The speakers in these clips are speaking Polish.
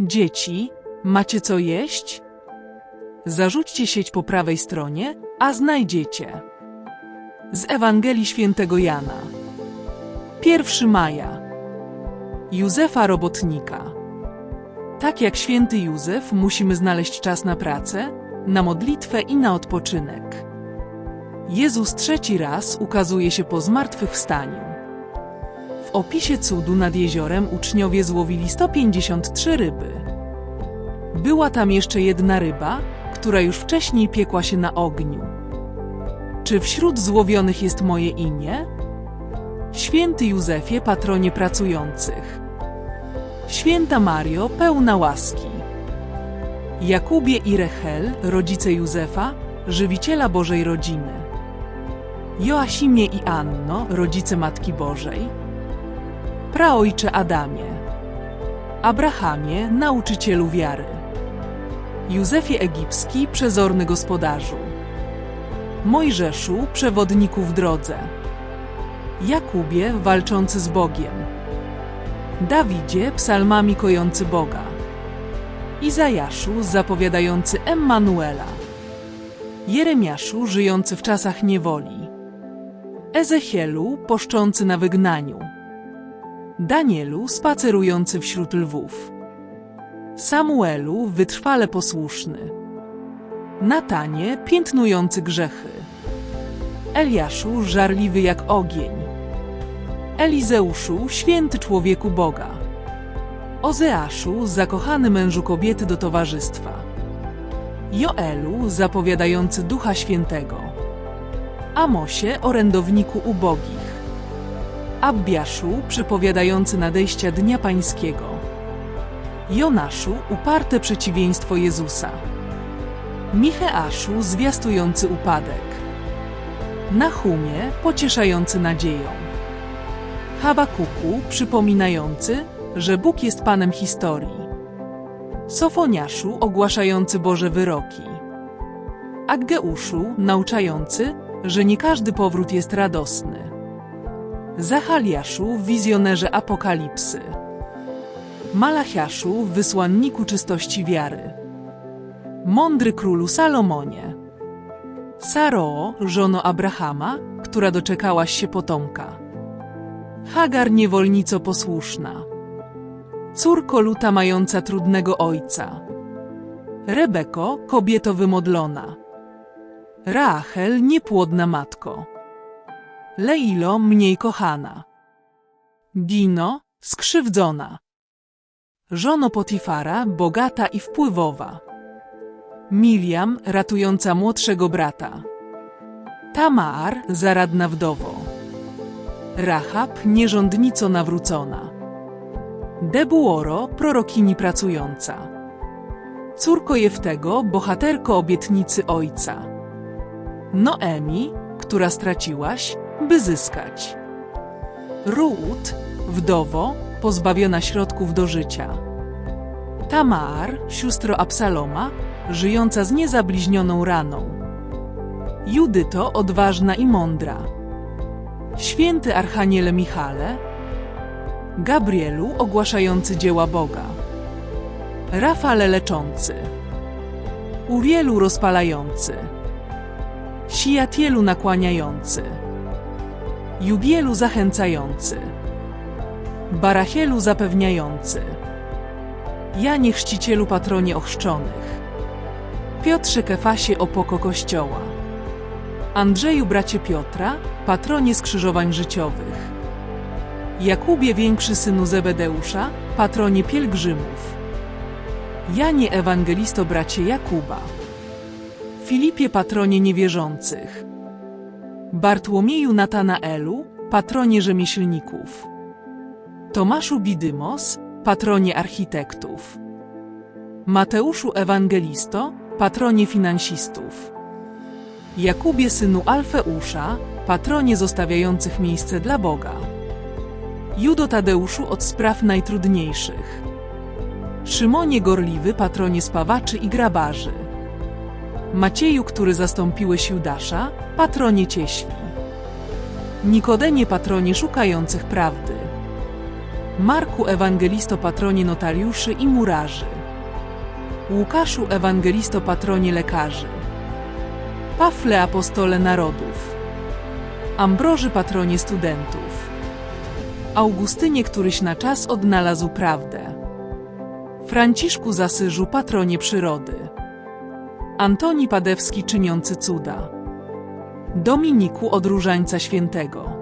Dzieci, macie co jeść? Zarzućcie sieć po prawej stronie, a znajdziecie. Z Ewangelii Świętego Jana. 1 maja. Józefa Robotnika. Tak jak święty Józef, musimy znaleźć czas na pracę, na modlitwę i na odpoczynek. Jezus trzeci raz ukazuje się po zmartwychwstaniu. W opisie cudu nad jeziorem uczniowie złowili 153 ryby. Była tam jeszcze jedna ryba, która już wcześniej piekła się na ogniu. Czy wśród złowionych jest moje imię? Święty Józefie, patronie pracujących. Święta Mario, pełna łaski. Jakubie i Rechel, rodzice Józefa, żywiciela Bożej rodziny. Joasimie i Anno, rodzice Matki Bożej. Praojcze Adamie. Abrahamie, nauczycielu wiary. Józefie Egipski, przezorny gospodarzu. Mojżeszu, przewodniku w drodze. Jakubie, walczący z Bogiem. Dawidzie, psalmami kojący Boga. Izajaszu, zapowiadający Emmanuela. Jeremiaszu, żyjący w czasach niewoli. Ezechielu, poszczący na wygnaniu. Danielu, spacerujący wśród lwów. Samuelu, wytrwale posłuszny. Natanie, piętnujący grzechy. Eliaszu, żarliwy jak ogień. Elizeuszu, święty człowieku Boga. Ozeaszu, zakochany mężu kobiety do towarzystwa. Joelu, zapowiadający Ducha Świętego. Amosie, orędowniku ubogich. Abbiaszu, przypowiadający nadejścia Dnia Pańskiego. Jonaszu, uparte przeciwieństwo Jezusa. Micheaszu, zwiastujący upadek. Nahumie, pocieszający nadzieją. Habakuku, przypominający, że Bóg jest Panem historii. Sofoniaszu, ogłaszający Boże wyroki. Aggeuszu, nauczający, że nie każdy powrót jest radosny. Zachaliaszu, wizjonerze apokalipsy. Malachiaszu, wysłanniku czystości wiary. Mądry królu Salomonie. Saroo, żono Abrahama, która doczekałaś się potomka. Hagar niewolnico posłuszna. Córko luta mająca trudnego ojca. Rebeko, kobieto wymodlona. Rachel, niepłodna matko. Leilo, mniej kochana. Dino, skrzywdzona. Żono Potifara, bogata i wpływowa. Miriam, ratująca młodszego brata. Tamar, zaradna wdowo. Rahab, nierządnico nawrócona. Debuoro, prorokini pracująca. Córko Jeftego, bohaterko obietnicy ojca. Noemi, która straciłaś, by zyskać. Ruut, wdowo, pozbawiona środków do życia. Tamar, sióstro Absaloma, żyjąca z niezabliźnioną raną. Judyto, odważna i mądra. Święty Archaniele Michale, Gabrielu, ogłaszający dzieła Boga. Rafale leczący. Urielu rozpalający. Siatielu nakłaniający. Jubielu zachęcający. Barachielu zapewniający. Janie chrzcicielu patronie ochrzczonych. Piotrze Kefasie opoko Kościoła. Andrzeju bracie Piotra, patronie skrzyżowań życiowych. Jakubie większy synu Zebedeusza, patronie pielgrzymów. Janie Ewangelisto bracie Jakuba. Filipie patronie niewierzących. Bartłomieju Natanaelu, patronie rzemieślników. Tomaszu Bidymos, patronie architektów. Mateuszu Ewangelisto, patronie finansistów. Jakubie synu Alfeusza, patronie zostawiających miejsce dla Boga. Judo Tadeuszu od spraw najtrudniejszych. Szymonie Gorliwy, patronie spawaczy i grabarzy. Macieju, który zastąpiłeś Judasza, patronie cieśli. Nikodemie, patronie szukających prawdy. Marku Ewangelisto patronie notariuszy i murarzy. Łukaszu Ewangelisto patronie lekarzy. Pawle apostole narodów. Ambroży patronie studentów. Augustynie któryś na czas odnalazł prawdę. Franciszku Zasyżu patronie przyrody. Antoni Padewski czyniący cuda. Dominiku od Różańca Świętego.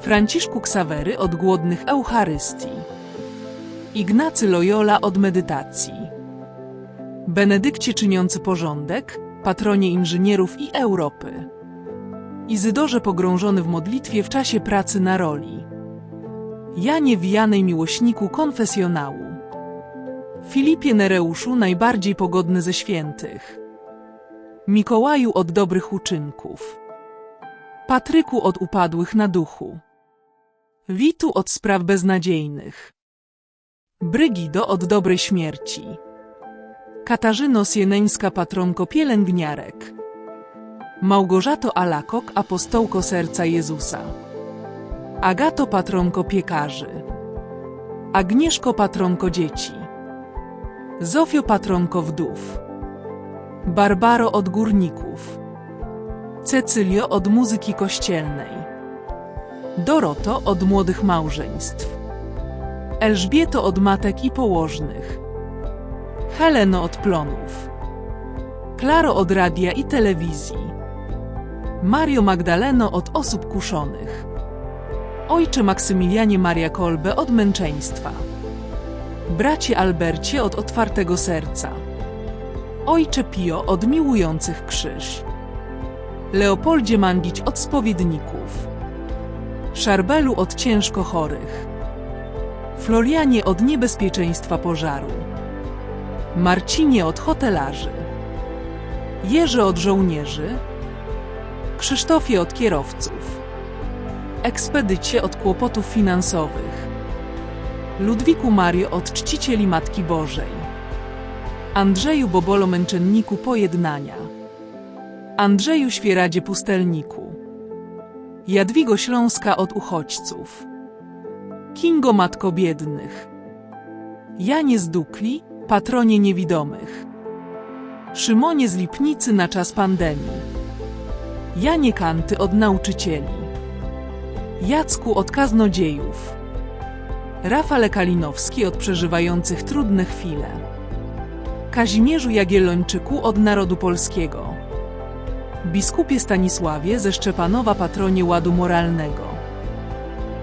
Franciszku Ksawery od głodnych Eucharystii. Ignacy Loyola od medytacji. Benedykcie czyniący porządek, patronie inżynierów i Europy. Izydorze pogrążony w modlitwie w czasie pracy na roli. Janie Wijanej miłośniku konfesjonału. Filipie Nereuszu najbardziej pogodny ze świętych. Mikołaju od dobrych uczynków. Patryku od upadłych na duchu. Witu od spraw beznadziejnych. Brygido od dobrej śmierci. Katarzyno Sieneńska patronko pielęgniarek. Małgorzato Alakok apostołko serca Jezusa. Agato patronko piekarzy. Agnieszko patronko dzieci. Zofio patronko wdów. Barbaro od górników. Cecylio od muzyki kościelnej. Doroto od młodych małżeństw. Elżbieto od matek i położnych. Heleno od plonów. Klaro od radia i telewizji. Mario Magdaleno od osób kuszonych. Ojcze Maksymilianie Maria Kolbe od męczeństwa. Bracie Albercie od otwartego serca. Ojcze Pio od miłujących krzyż. Leopoldzie Mangić od spowiedników. Szarbelu od ciężko chorych. Florianie od niebezpieczeństwa pożaru. Marcinie od hotelarzy. Jerzy od żołnierzy. Krzysztofie od kierowców. Ekspedycie od kłopotów finansowych. Ludwiku Mario od czcicieli Matki Bożej. Andrzeju Bobolo Męczenniku Pojednania. Andrzeju Świeradzie Pustelniku. Jadwigo Śląska od uchodźców. Kingo Matko Biednych. Janie z Dukli, patronie niewidomych. Szymonie z Lipnicy na czas pandemii. Janie Kanty od nauczycieli. Jacku od kaznodziejów. Rafale Kalinowski od przeżywających trudne chwile. Kazimierzu Jagiellończyku od narodu polskiego. Biskupie Stanisławie ze Szczepanowa patronie ładu moralnego.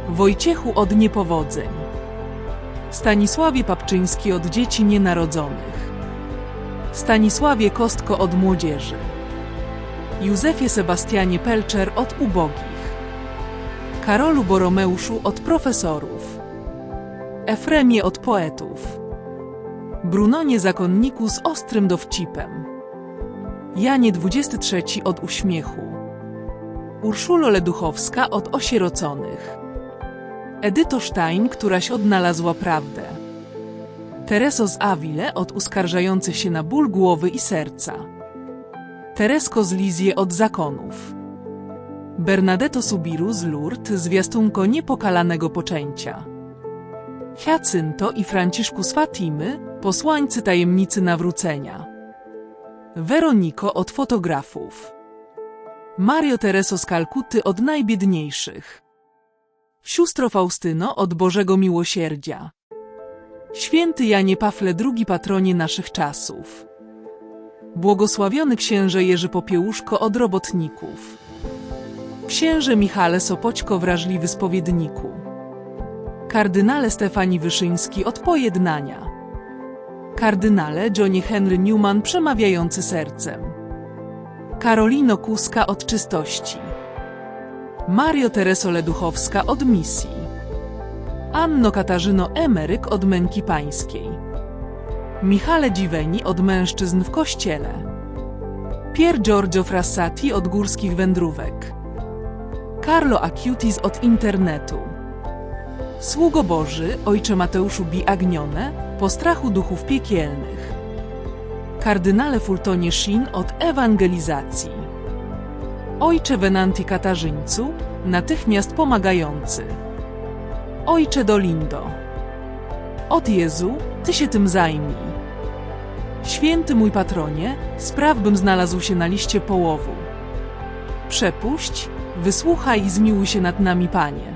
Wojciechu od niepowodzeń. Stanisławie Papczyński od dzieci nienarodzonych. Stanisławie Kostko od młodzieży. Józefie Sebastianie Pelczer od ubogich. Karolu Boromeuszu od profesorów. Efremie od poetów. Brunonie Zakonniku z ostrym dowcipem. Janie 23 od uśmiechu. Urszulo Leduchowska od osieroconych. Edyto Stein, któraś odnalazła prawdę. Tereso z Avile od uskarżających się na ból głowy i serca. Teresko z Lizie od zakonów. Bernadetto Subiru z Lourdes zwiastunko niepokalanego poczęcia. Hiacynto i Franciszku z Fatimy, posłańcy tajemnicy nawrócenia. Weroniko od fotografów. Mario Tereso z Kalkuty od najbiedniejszych. Sióstro Faustyno od Bożego Miłosierdzia. Święty Janie Pawle II patronie naszych czasów. Błogosławiony księże Jerzy Popiełuszko od robotników. Księże Michale Sopoćko wrażliwy spowiedniku. Kardynale Stefani Wyszyński od pojednania. Kardynale Johnny Henry Newman przemawiający sercem. Karolino Kuska od czystości. Mario Tereso Leduchowska od misji. Anno Katarzyno Emeryk od męki pańskiej. Michale Dziweni od mężczyzn w kościele. Pier Giorgio Frassati od górskich wędrówek. Carlo Acutis od internetu. Sługo Boży, ojcze Mateuszu Bi Agnione, po strachu duchów piekielnych. Kardynale Fultonie Shin od ewangelizacji. Ojcze Venanti Katarzyńcu, natychmiast pomagający. Ojcze Dolindo. Od Jezu, Ty się tym zajmij. Święty mój patronie, spraw bym znalazł się na liście połowu. Przepuść, wysłuchaj i zmiłuj się nad nami, Panie.